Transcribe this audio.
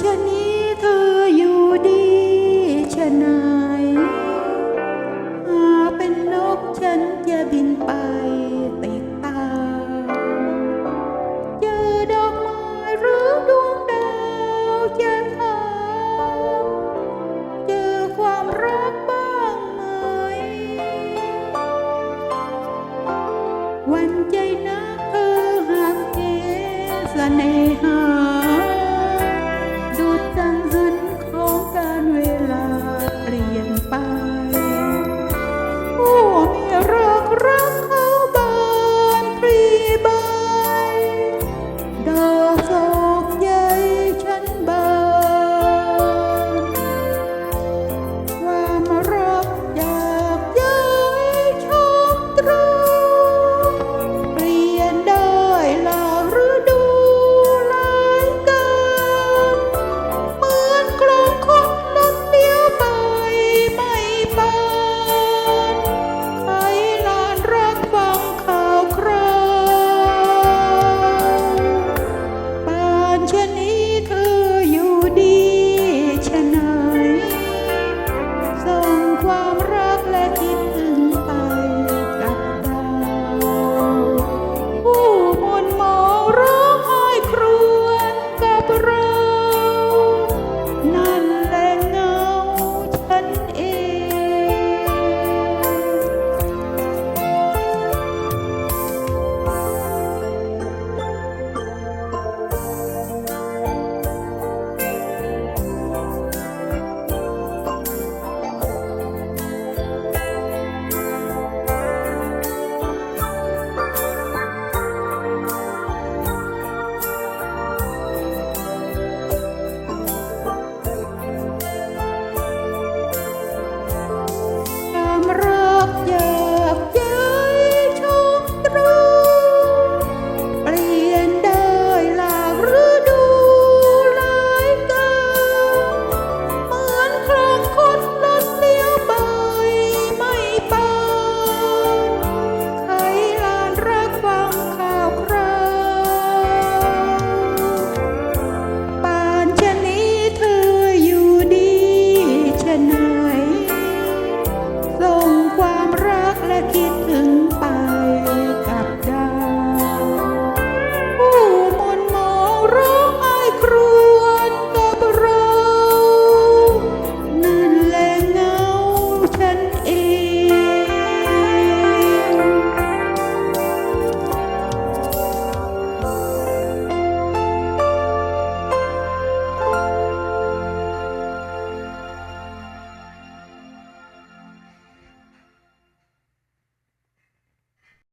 ชะนี้เธออยู่ดีชะไหนหาเป็นนกฉันจะบินไปติดตามเจอดอกไม้หรือดวงดาวจะถามเจอความรักบ้างไหม วันใจนักเธอหากเจสเสน่หา yeah.